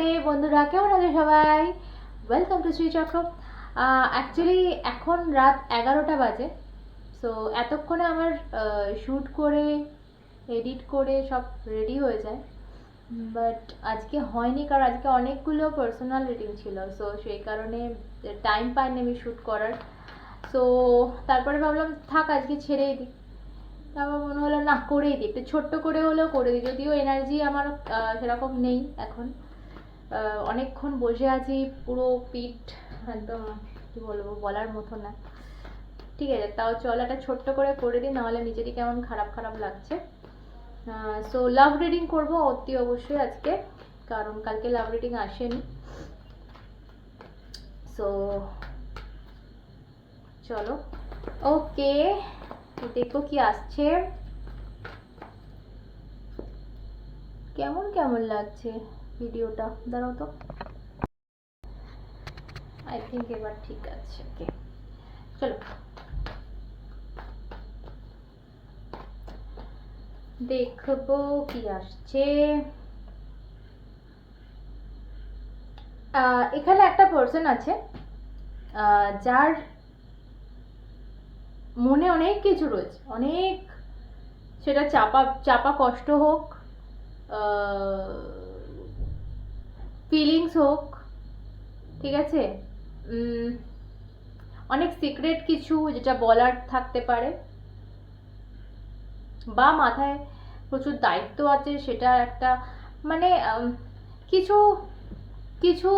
রাধে বন্ধুরা, কেমন আছে সবাই? ওয়েলকাম টু শ্রীচক্র অ্যাকচুয়ালি এখন রাত এগারোটা বাজে। সো এতক্ষণে আমার শ্যুট করে এডিট করে সব রেডি হয়ে যায়। বাট আজকে হয়নি, কারণ আজকে অনেকগুলো পার্সোনাল রিডিং ছিল। সো সেই কারণে টাইম পাইনি আমি শ্যুট করার। সো তারপরে ভাবলাম, থাক, আজকে ছেড়েই দিই তারপর মনে হলো, না, করেই দিই একটু ছোট্ট করে হলেও করে দিই যদিও এনার্জি আমার সেরকম নেই এখন। অনেকক্ষণ বসে আছি, পুরো পিঠ একদম কি বলব, বলার মতো না। ঠিক আছে, তাও চল একটা ছোট্ট করে করে দিই, নাহলে নিজেরই কেমন খারাপ খারাপ লাগছে। সো লাভ রিডিং করব অতি অবশ্যই আজকে, কারণ কালকে লাভ রিডিং আসেনি। সো চলো। ওকে দেখো কি আসছে। কেমন কেমন লাগছে? ভিডিওটা। দাঁড়াও তো। আই থিঙ্ক এবার ঠিক আছে ওকে চলো। দেখব কি আসছে। এখানে একটা পার্সন আছে যার মনে অনেক কিছু রয়েছে। অনেক, সেটা চাপা চাপা কষ্ট হোক ফিলিংস হোক, ঠিক আছে? অনেক সিক্রেট কিছু যেটা বলার থাকতে পারে। বা মাথায় প্রচুর দায়িত্ব আছে, সেটা একটা মানে কিছু কিছু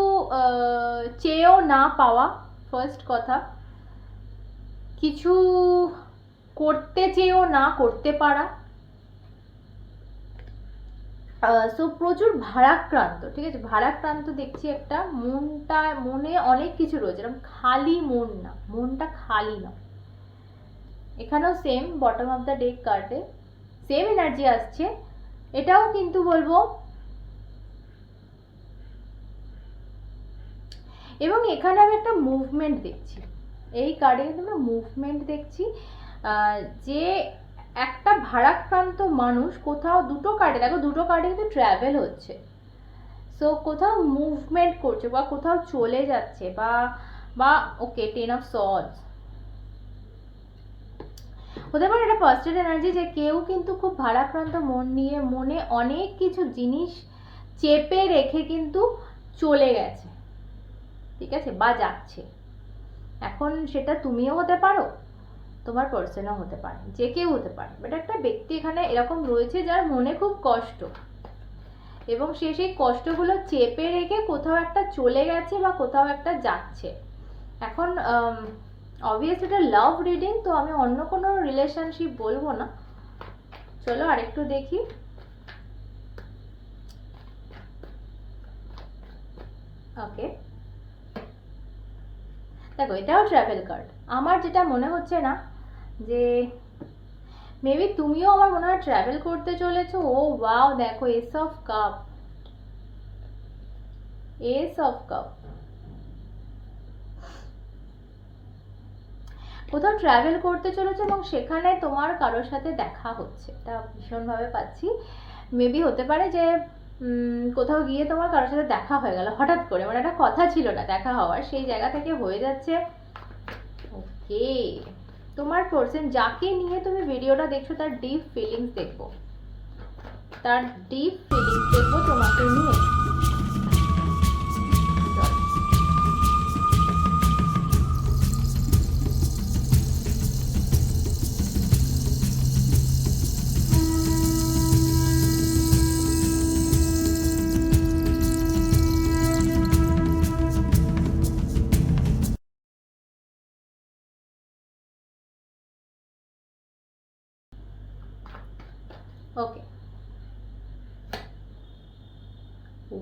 চেয়েও না পাওয়া ফার্স্ট কথা। কিছু করতে চেয়েও না করতে পারা। সো প্রচুর ভারাক্রান্ত, ঠিক আছে? ভারাক্রান্ত দেখছি একটা, মনটা, মনে অনেক কিছু রয়েছে, এরকম খালি মন না, মনটা খালি না। এখানেও same bottom of the deck কার্ডে সেম এনার্জি আসছে। এটাও কিন্তু বলব, এবং এখানে আমি একটা মুভমেন্ট দেখছি। এই কার্ডে কিন্তু আমরা মুভমেন্ট দেখছি যে একটা ভারাক্রান্ত মানুষ কোথাও দুটো কার্ডে দেখো দুটো কার্ডে কিন্তু ট্রাভেল হচ্ছে। সো কোথাও মুভমেন্ট করছে বা কোথাও চলে যাচ্ছে বা বা ওকে টেন অফ সলস হতে পারে এটা পজিটিভ এনার্জি যে কেউ কিন্তু খুব ভারাক্রান্ত মন নিয়ে, মনে অনেক কিছু জিনিস চেপে রেখে কিন্তু চলে গেছে। ঠিক আছে? বা যাচ্ছে। এখন সেটা তুমিও হতে পারো। তোমার পার্সনও হতে পারে, যে কেউ হতে পারে। বাট একটা ব্যক্তি এখানে এরকম রয়েছে যার মনে খুব কষ্ট। এবং সে সেই কষ্টগুলো চেপে রেখে কোথাও একটা চলে গেছে বা কোথাও একটা যাচ্ছে। এখন অবভিয়াসলি এটা লাভ রিডিং তো আমি অন্য কোনো রিলেশনশিপ বলব না। চলো আরেকটু দেখি। ওকে দেখো, এটাও ট্রাভেল কার্ড আমার যেটা মনে হচ্ছে না যে মেবি তুমিও আমার মনে হয় ট্রাভেল করতে চলেছো। ও ওয়াও দেখো ace of cup ace of cup কোথাও ট্রাভেল করতে চলেছো এবং সেখানে তোমার কারোর সাথে দেখা হচ্ছে, এটা ভীষণভাবে পাচ্ছি। মেবি হতে পারে যে কোথাও গিয়ে তোমার কারোর সাথে দেখা হয়ে গেল, হঠাৎ করে মানে একটা কথা ছিল না, দেখা হওয়ার, সেই জায়গা থেকে হয়ে যাচ্ছে। ওকে তোমার পার্সন যাকে নিয়ে তুমি ভিডিওটা দেখছ, তার ডিপ ফিলিংস দেখব। তার ডিপ ফিলিংস দেখব তোমাকে নিয়ে।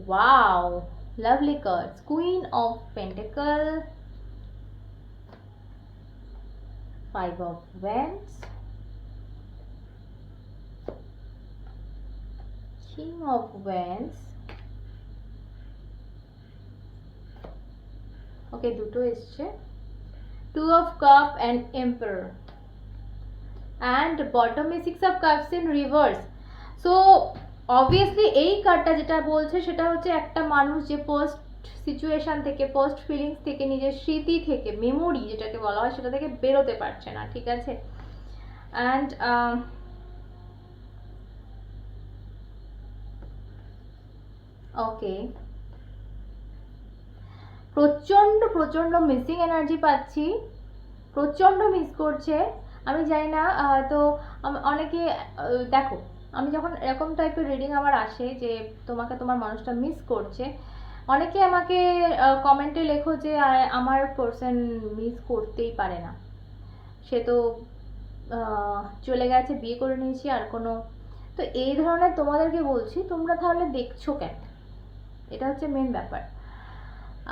Wow, lovely cards. Queen of Pentacle, Five of Wands, King of Wands. Okay, দুটো এসছে Two of Cup and Emperor. and bottom is six of cups in reverse so obviously এই কার্ডটা যেটা বলছে সেটা হচ্ছে একটা মানুষ যে পোস্ট সিচুয়েশন থেকে পোস্ট ফিলিংস থেকে, নিজের স্মৃতি থেকে মেমোরি যেটাকে বলা হয় সেটা থেকে বেরোতে পারছে না, ঠিক আছে? অ্যান্ড ওকে প্রচণ্ড প্রচণ্ড মিসিং এনার্জি পাচ্ছি। প্রচণ্ড মিস করছে। আমি জানি না তো অনেকে দেখো আমি যখন এরকম টাইপের রিডিং আমার আসে যে তোমাকে তোমার মানুষটা মিস করছে, অনেকে আমাকে কমেন্টে লেখো যে আমার পার্সন মিস করতেই পারে না। সে তো চলে গেছে, বিয়ে করে নিয়েছি, আর কোনো, তো এই ধরনের তোমাদেরকে বলছি, তোমরা তাহলে দেখছ কেন? এটা হচ্ছে মেন ব্যাপার।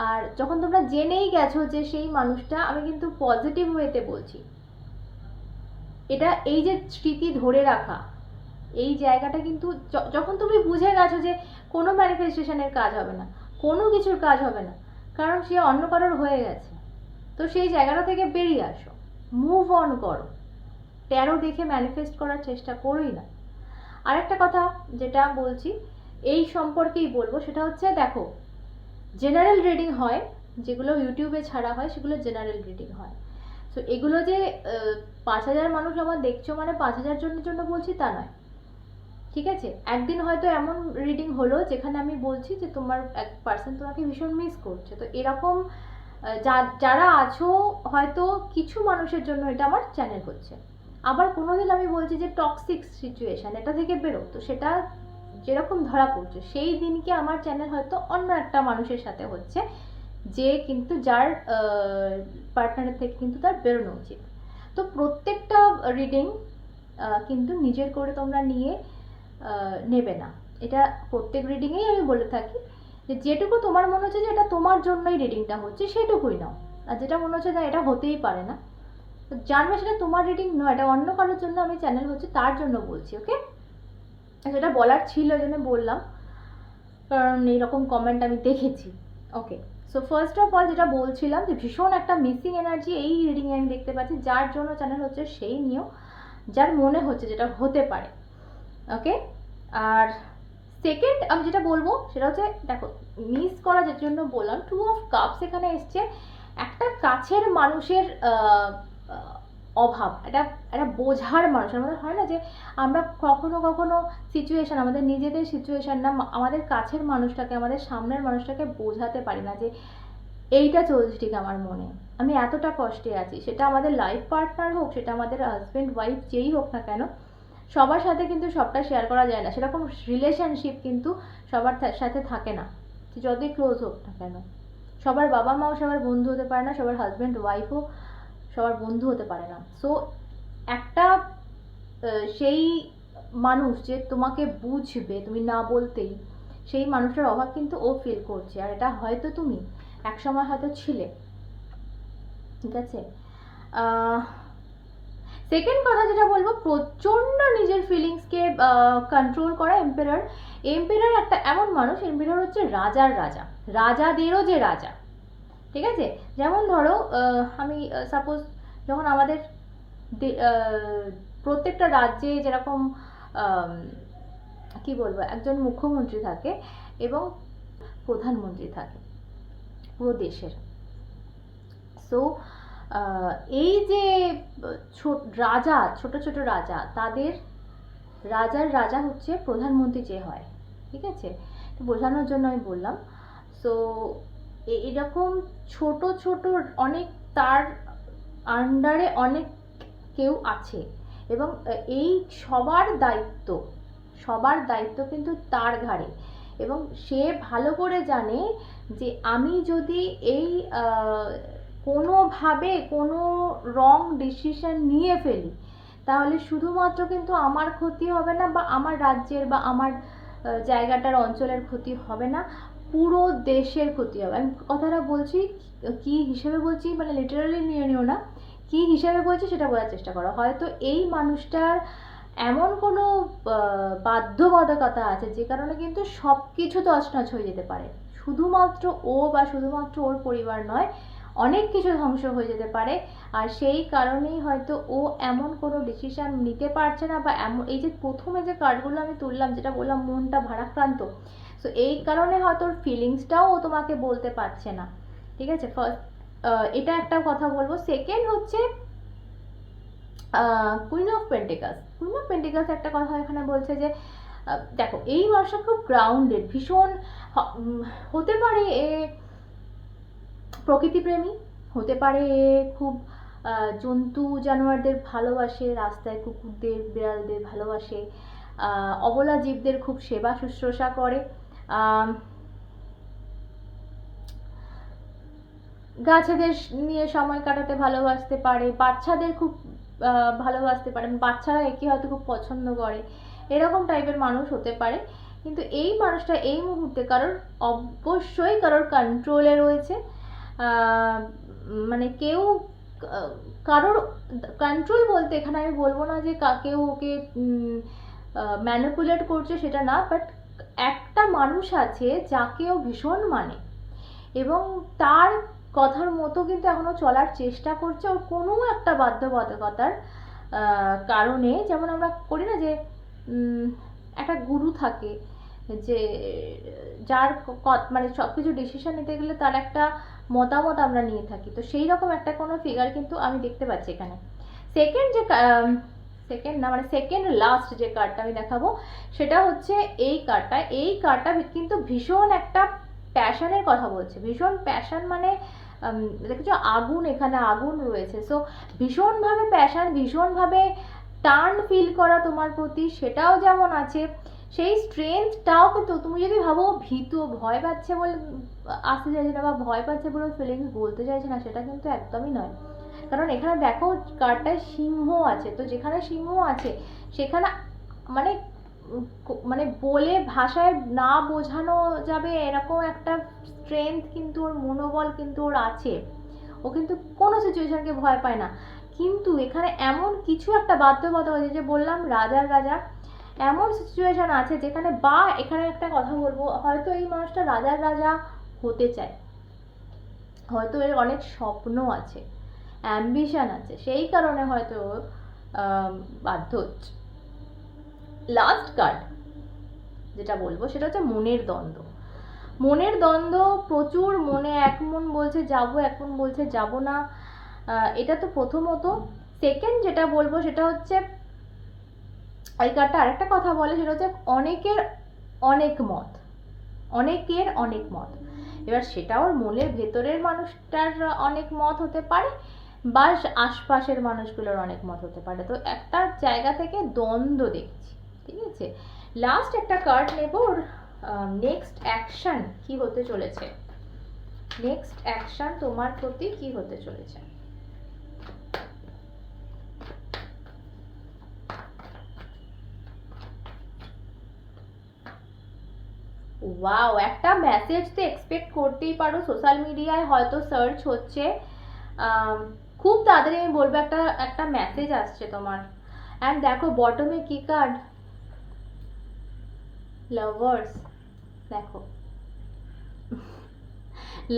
আর যখন তোমরা জেনেই গেছো যে সেই মানুষটা, আমি কিন্তু পজিটিভ ওয়েতে বলছি। এটা এই যে স্মৃতি ধরে রাখা এই জায়গাটা কিন্তু যখন তুমি বুঝে গেছো যে কোনো ম্যানিফেস্টেশনের কাজ হবে না, কোনো কিছুর কাজ হবে না, কারণ সে অন্য কারোর হয়ে গেছে। তো সেই জায়গাটা থেকে বেরিয়ে আসো মুভ অন করো। ট্যারো দেখে ম্যানিফেস্ট করার চেষ্টা করোই না। আরেকটা কথা যেটা বলছি, এই সম্পর্কেই বলব, সেটা হচ্ছে দেখো জেনারেল রিডিং হয়, যেগুলো ইউটিউবে ছাড়া হয়, সেগুলো জেনারেল রিডিং হয়। তো এগুলো যে পাঁচ হাজার মানুষ আমার দেখছ মানে পাঁচ হাজার জনের জন্য বলছি তা নয়। ঠিক আছে? একদিন হয়তো এমন রিডিং হলো যেখানে আমি বলছি যে তোমার এক পার্সন তোমাকে ভীষণ মিস করছে। তো এরকম যারা আছো হয়তো কিছু মানুষের জন্য এটা আমার চ্যানেল হচ্ছে। আবার কোনোদিন আমি বলছি যে টক্সিক সিচুয়েশন এটা থেকে বেরো। তো সেটা যেরকম ধরা পড়ছে, সেই দিনকে আমার চ্যানেল হয়তো অন্য একটা মানুষের সাথে হচ্ছে, যে কিন্তু যার পার্টনারের থেকে কিন্তু তার বেরোনো উচিত। তো প্রত্যেকটা রিডিং কিন্তু নিজের করে তোমরা নিয়ে নেবে না। এটা প্রত্যেক রিডিংয়েই আমি বলে থাকি যে যেটুকু তোমার মনে হচ্ছে যে এটা তোমার জন্যই রিডিংটা হচ্ছে, সেটুকুই নাও। আর যেটা মনে হচ্ছে না এটা হতেই পারে না, তো জানবে সেটা তোমার রিডিং নয়, এটা অন্য কারোর জন্য আমি চ্যানেল হচ্ছে তার জন্য বলছি ওকে যেটা বলার ছিল ওই জন্য বললাম, কারণ এইরকম কমেন্ট আমি দেখেছি okay so first of all যেটা বলছিলাম যে ভীষণ একটা মিসিং এনার্জি এই রিডিংয়ে আমি দেখতে পাচ্ছি, যার জন্য চ্যানেল হচ্ছে সেই নিয়েও যার মনে হচ্ছে যেটা হতে পারে। ওকে আর সেকেন্ড আমি যেটা বলব, সেটা হচ্ছে, দেখো মিস করা যে জন্য বললাম টু অফ কাপস এখানে এসছে। একটা কাছের মানুষের অভাব এটা একটা বোঝার মানুষ। আমাদের হয় না যে, আমরা কখনো কখনো সিচুয়েশান আমাদের নিজেদের সিচুয়েশান না, আমাদের কাছের মানুষটাকে, আমাদের সামনের মানুষটাকে বোঝাতে পারি না যে, এইটা চলছে ঠিক আমার মনে। আমি এতটা কষ্টে আছি। সেটা আমাদের লাইফ পার্টনার হোক, সেটা আমাদের হাজব্যান্ড ওয়াইফ যেই হোক না কেন সবার সাথে কিন্তু সবটা শেয়ার করা যায় না। সেরকম রিলেশনশিপ কিন্তু সবার সাথে থাকে না। যতই ক্লোজ হোক না কেন। সবার বাবা মাও সবার বন্ধু হতে পারে না, সবার হাজব্যান্ড ওয়াইফও সবার বন্ধু হতে পারে না। সো একটা সেই মানুষ যে তোমাকে বুঝবে, তুমি না বলতেই, সেই মানুষটার অভাব কিন্তু ও ফিল করছে। আর এটা হয়তো তুমি, একসময় হয়তো ছিলে। ঠিক আছে? সেকেন্ড কথা যেটা বলব, প্রচণ্ড নিজের ফিলিংসকে কন্ট্রোল করা এম্পেরার এম্পেরার একটা এমন মানুষ এম্পেরার হচ্ছে রাজার রাজা। রাজাদেরও যে রাজা। ঠিক আছে? যেমন ধরো আমি সাপোজ যখন আমাদের প্রত্যেকটা রাজ্যে যেরকম কি বলব, একজন মুখ্যমন্ত্রী থাকে এবং প্রধানমন্ত্রী থাকে, পুরো দেশের। সো এই যে রাজা, ছোট ছোট রাজা, তাদের রাজার রাজা হচ্ছে প্রধানমন্ত্রী যে হয়, ঠিক আছে? বোঝানোর জন্য আমি বললাম। সো এরকম ছোট ছোট অনেক তার আন্ডারে অনেক কেউ আছে এবং এই সবার দায়িত্ব সবার দায়িত্ব কিন্তু তার ঘাড়ে এবং সে ভালো করে জানে যে আমি যদি এই কোনোভাবে কোনো রং ডিসিশন নিয়ে ফেলি। তাহলে শুধুমাত্র কিন্তু আমার ক্ষতি হবে না বা আমার রাজ্যের বা আমার জায়গাটার অঞ্চলের ক্ষতি হবে না, পুরো দেশের ক্ষতি হবে। আমি কথাটা বলছি, কি হিসেবে বলছি? মানে লিটারালি নিয়ে নিও না। কি হিসেবে বলছি সেটা বোঝার চেষ্টা করো। হয়তো এই মানুষটার এমন কোনো বাধ্যবাধকতা আছে যে কারণে কিন্তু সব কিছু তছনছ হয়ে যেতে পারে। শুধুমাত্র ও বা শুধুমাত্র ওর পরিবার নয় অনেক কিছু ধ্বংস হয়ে যেতে পারে। আর সেই কারণেই হয়তো ও এমন কোনো ডিসিশন নিতে পারছে না বা এমন, এই যে প্রথমে যে কার্ডগুলো আমি তুললাম, যেটা বললাম মনটা ভারাক্রান্ত সো এই কারণে হয়তো ওর ফিলিংসটাও ও তোমাকে বলতে পারছে না। ঠিক আছে? ফার্স্ট এটা একটা কথা বলব। সেকেন্ড হচ্ছে queen of pentacles queen of pentacles একটা কথা এখানে বলছে যে দেখো, এই মাসটা খুব গ্রাউন্ডেড ভীষণ হতে পারে এ প্রকৃতিপ্রেমী হতে পারে খুব জন্তু জানোয়ারদের ভালোবাসে, রাস্তায় কুকুরদের, বিড়ালদের ভালোবাসে অবলা জীবদের খুব সেবা শুশ্রূষা করে গাছেদের নিয়ে সময় কাটাতে ভালোবাসতে পারে, বাচ্চাদের খুব ভালোবাসতে পারে বাচ্চারা একে হয়তো খুব পছন্দ করে, এরকম টাইপের মানুষ হতে পারে, কিন্তু এই মানুষটা এই মুহূর্তে কারোর অবশ্যই কারোর কন্ট্রোলে রয়েছে মানে কেউ, কারোর কন্ট্রোল বলতে এখানে আমি বলব না যে কেউ ওকে ম্যানিপুলেট করছে সেটা না বাট একটা মানুষ আছে যাকে ও ভীষণ মানে। এবং তার কথার মতো কিন্তু এখনও চলার চেষ্টা করছে ওর কোনো একটা বাধ্যবাধকতার কারণে। যেমন আমরা করি না যে একটা গুরু থাকে যে, যার মানে সব কিছু ডিসিশন নিতে গেলে তার একটা মতামত আমরা নিয়ে থাকি। তো সেই রকম একটা কোনো ফিগার কিন্তু আমি দেখতে পাচ্ছি এখানে। সেকেন্ড যে সেকেন্ড না মানে সেকেন্ড লাস্ট যে কার্ডটা আমি দেখাবো, সেটা হচ্ছে এই কার্ডটা এই কার্ডটা কিন্তু ভীষণ একটা প্যাশনের কথা বলছে। ভীষণ প্যাশন মানে দেখেছ, আগুন এখানে, আগুন রয়েছে। সো ভীষণভাবে প্যাশন ভীষণভাবে টার্ন ফিল করা তোমার প্রতি, সেটাও যেমন আছে সেই স্ট্রেংথটাও কিন্তু তুমি যদি ভাবো ভীত, ভয় পাচ্ছে বলে আসতে চাইছে না বা ভয় পাচ্ছে বলে ফিলিংস বলতে চাইছে না, সেটা কিন্তু একদমই নয়। কারণ এখানে দেখো কার্ডটায় সিংহ আছে, তো যেখানে সিংহ আছে, সেখানে মানে মানে বলে ভাষায় না বোঝানো যাবে এরকম একটা স্ট্রেংথ কিন্তু ওর মনোবল কিন্তু ওর আছে। ও কিন্তু কোনো সিচুয়েশনকে ভয় পায় না। কিন্তু এখানে এমন কিছু একটা বাধ্যবাধকতা যে বললাম রাজার রাজা এমন সিচুয়েশন আছে যেখানে বা এখানে একটা কথা বলব, হয়তো এই মানুষটা রাজার রাজা হতে চায়। হয়তো এর অনেক স্বপ্ন আছে অ্যাম্বিশন আছে, সেই কারণে হয়তো বাধ্য হচ্ছে। লাস্ট কার্ড যেটা বলব সেটা হচ্ছে মনের দ্বন্দ্ব। মনের দ্বন্দ্ব প্রচুর, মনে এক মন বলছে যাব, এক মন বলছে যাব না। এটা তো প্রথমত। সেকেন্ড যেটা বলব সেটা হচ্ছে এই কার্ডটা আরেকটা কথা বলে, সেটা হচ্ছে অনেকের অনেক মত। অনেকের অনেক মত। এবার সেটা ওর মনের ভেতরের মানুষটার অনেক মত হতে পারে, বা আশপাশের মানুষগুলোর অনেক মত হতে পারে। তো একটা জায়গা থেকে দ্বন্দ্ব দেখছি, ঠিক আছে? লাস্ট একটা কার্ড নেব নেক্সট অ্যাকশন কি হতে চলেছে? নেক্সট অ্যাকশন তোমার প্রতি কি হতে চলেছে? ওয়াও একটা মেসেজ তো এক্সপেক্ট করতেই পারো সোশ্যাল মিডিয়ায় হয়তো সার্চ হচ্ছে। খুব তাড়াতাড়ি আমি বলব একটা একটা মেসেজ আসছে তোমার। অ্যান্ড দেখো বটমে কি কার্ড লাভার্স দেখো।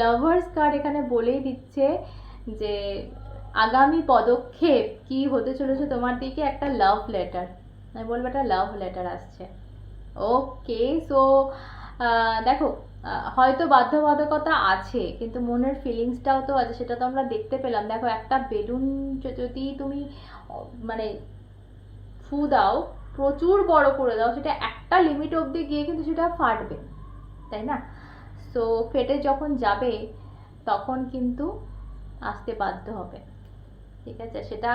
লাভার্স কার্ড এখানে বলেই দিচ্ছে যে, আগামী পদক্ষেপ কি হতে চলেছে তোমার দিকে? একটা লাভ লেটার আমি বলব একটা লাভ লেটার আসছে। ওকে সো দেখো হয়তো বাধ্যবাধকতা আছে, কিন্তু মনের ফিলিংসটাও তো আছে, সেটা তো আমরা দেখতে পেলাম। দেখো, একটা বেলুন যদি তুমি মানে ফু দাও, প্রচুর বড় করে দাও, সেটা একটা লিমিট অবধি গিয়ে কিন্তু সেটা ফাটবে, তাই না? সো ফেটে যখন যাবে, তখন কিন্তু আসতে বাধ্য হবে, ঠিক আছে? সেটা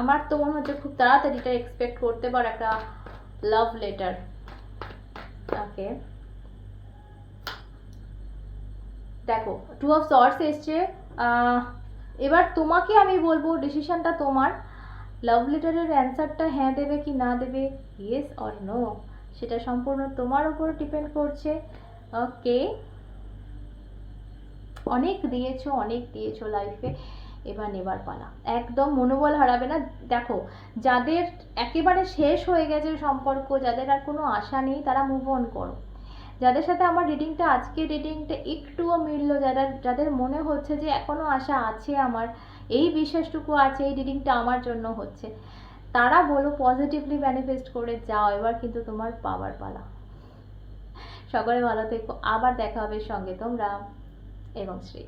আমার তো মনে হচ্ছে খুব তাড়াতাড়ি এটা এক্সপেক্ট করতে পারো একটা লাভ লেটার ওকে দেখো টু অফ সর্টস এসছে এবার তোমাকে আমি বলব ডিসিশনটা তোমার। লাভ লেটারের অ্যান্সারটা হ্যাঁ দেবে কি না দেবে ইয়েস অর নো সেটা সম্পূর্ণ তোমার উপর ডিপেন্ড করছে। ওকে অনেক দিয়েছ অনেক দিয়েছ লাইফে এবার নেবার পালা। একদম মনোবল হারাবে না। দেখো, যাদের একেবারে শেষ হয়ে গেছে সম্পর্ক, যাদের আর কোনো আশা নেই, তারা মুভ অন করো। যাদের সাথে আমার রিডিংটা আজকে রিডিংটা একটুও মিললো, যারা, যাদের মনে হচ্ছে যে এখনও আশা আছে আমার, এই বিশ্বাসটুকু আছে, এই রিডিংটা আমার জন্য হচ্ছে, তারা বলো পজিটিভলি ম্যানিফেস্ট করে যাও, এবার কিন্তু তোমার পাওয়ার পালা। সকলে ভালো থেকো। আবার দেখা হবে সঙ্গে তোমরা এবং শ্রী